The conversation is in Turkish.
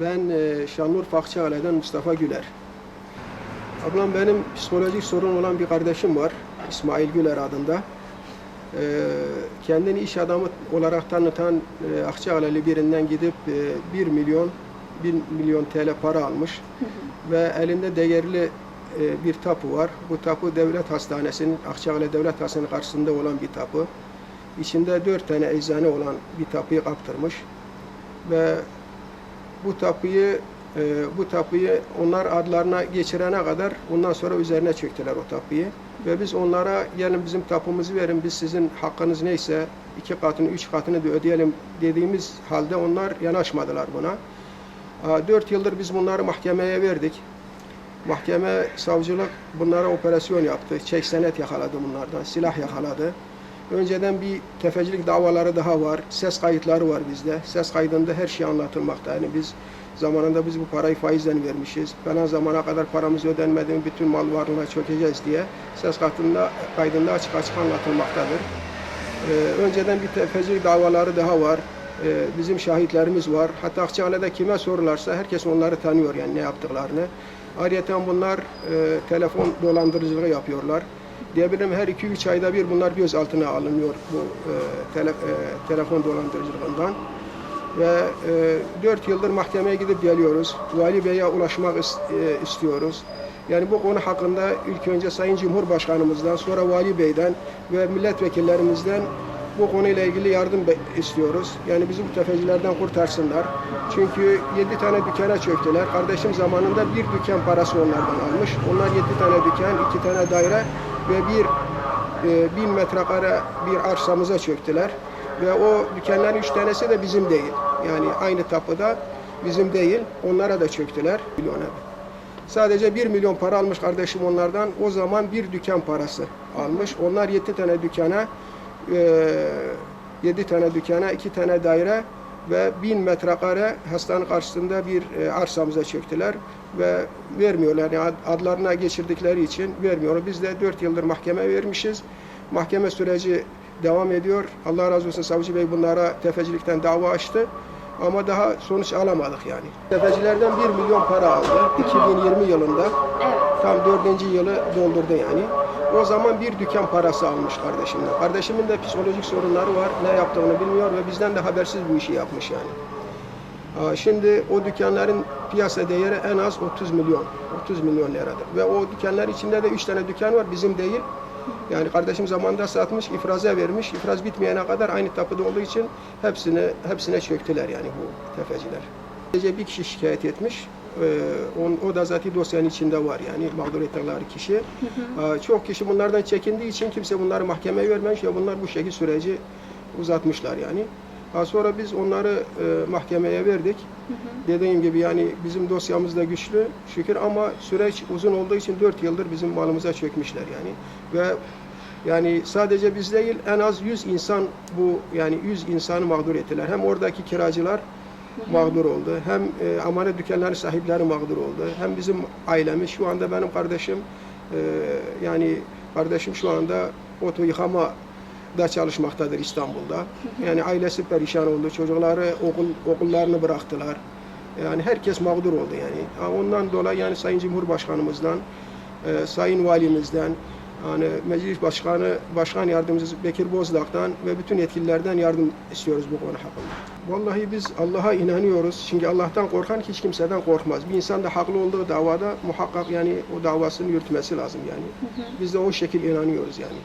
Ben e, Şanlıurfa Akçaale'den Mustafa Güler. Ablam benim psikolojik sorun olan bir kardeşim var. İsmail Güler adında. E, kendini iş adamı olarak tanıtan e, Akçaale'li birinden gidip e, 1 milyon 1 milyon TL para almış. Ve elinde değerli e, bir tapu var. Bu tapu devlet hastanesinin, Akçaale Devlet Hastanesi karşısında olan bir tapu. İçinde dört tane eczane olan bir tapuyu kaptırmış. Ve bu tapuyu e, bu tapuyu onlar adlarına geçirene kadar ondan sonra üzerine çöktüler o tapuyu. Ve biz onlara gelin bizim tapumuzu verin biz sizin hakkınız neyse iki katını üç katını da ödeyelim dediğimiz halde onlar yanaşmadılar buna. Aa, Dört yıldır biz bunları mahkemeye verdik. Mahkeme, savcılık bunlara operasyon yaptı. Çek senet yakaladı bunlardan, silah yakaladı. Önceden bir tefecilik davaları daha var. Ses kayıtları var bizde. Ses kaydında her şey anlatılmakta. Yani biz zamanında biz bu parayı faizden vermişiz. Falan zamana kadar paramız ödenmedi mi bütün mal varlığına çökeceğiz diye ses kaydında, kaydında açık açık anlatılmaktadır. Ee, önceden bir tefecilik davaları daha var. Ee, bizim şahitlerimiz var. Hatta Akçaale'de kime sorularsa herkes onları tanıyor yani ne yaptıklarını. Ayrıca bunlar e, telefon dolandırıcılığı yapıyorlar. Diyebilirim her 2-3 ayda bir bunlar gözaltına alınıyor bu e, tele, e, telefon dolandırıcılığından. Ve e, 4 yıldır mahkemeye gidip geliyoruz. Vali Bey'e ulaşmak is- e, istiyoruz. Yani bu konu hakkında ilk önce Sayın Cumhurbaşkanımızdan, sonra Vali Bey'den ve milletvekillerimizden bu konuyla ilgili yardım istiyoruz. Yani bizi bu tefecilerden kurtarsınlar. Çünkü 7 tane dükkana çöktüler. Kardeşim zamanında bir dükkan parası onlardan almış. Onlar 7 tane dükkan, 2 tane daire ve bir e, bin metrekare bir arsamıza çöktüler. Ve o dükkanların üç tanesi de bizim değil. Yani aynı tapuda bizim değil. Onlara da çöktüler. Milyona. Sadece 1 milyon para almış kardeşim onlardan. O zaman bir dükkan parası almış. Onlar 7 tane dükkana, 7 tane dükkana, 2 tane daire ve 1000 metrekare hastane karşısında bir e, arsamıza çöktüler ve vermiyorlar. Yani ad- adlarına geçirdikleri için vermiyorlar. Biz de 4 yıldır mahkeme vermişiz. Mahkeme süreci devam ediyor. Allah razı olsun Savcı Bey bunlara tefecilikten dava açtı. Ama daha sonuç alamadık yani. Tefecilerden 1 milyon para aldı 2020 yılında. Tam dördüncü yılı doldurdu yani. O zaman bir dükkan parası almış kardeşimden. Kardeşimin de psikolojik sorunları var. Ne yaptığını bilmiyor ve bizden de habersiz bu işi yapmış yani. Şimdi o dükkanların piyasa değeri en az 30 milyon. 30 milyon liradır. Ve o dükkanlar içinde de 3 tane dükkan var bizim değil. Yani kardeşim zamanında satmış, ifraza vermiş. İfraz bitmeyene kadar aynı tapuda olduğu için hepsine hepsine çöktüler yani bu tefeciler. Sadece bir kişi şikayet etmiş. Ee, on- o da zaten dosyanın içinde var yani mağdur ettikleri kişi. Aa, Çok kişi bunlardan çekindiği için kimse bunları mahkemeye vermemiş ve bunlar bu şekilde süreci uzatmışlar yani. Daha sonra biz onları e, mahkemeye verdik. Dediğim gibi yani bizim dosyamız da güçlü şükür ama süreç uzun olduğu için 4 yıldır bizim malımıza çökmüşler yani. Ve yani sadece biz değil en az 100 insan bu yani 100 insanı mağdur ettiler. Hem oradaki kiracılar mağdur oldu. Hem e, amanet dükkanları sahipleri mağdur oldu. Hem bizim ailemiz şu anda benim kardeşim e, yani kardeşim şu anda oto yıkama da çalışmaktadır İstanbul'da. Yani ailesi perişan oldu. Çocukları okul okullarını bıraktılar. Yani herkes mağdur oldu yani. Ondan dolayı yani Sayın Cumhurbaşkanımızdan, e, Sayın Valimizden, yani Meclis Başkanı, Başkan Yardımcısı Bekir Bozdağ'dan ve bütün yetkililerden yardım istiyoruz bu konu hakkında. Vallahi biz Allah'a inanıyoruz. Çünkü Allah'tan korkan hiç kimseden korkmaz. Bir insan da haklı olduğu davada muhakkak yani o davasını yürütmesi lazım yani. Biz de o şekil inanıyoruz yani.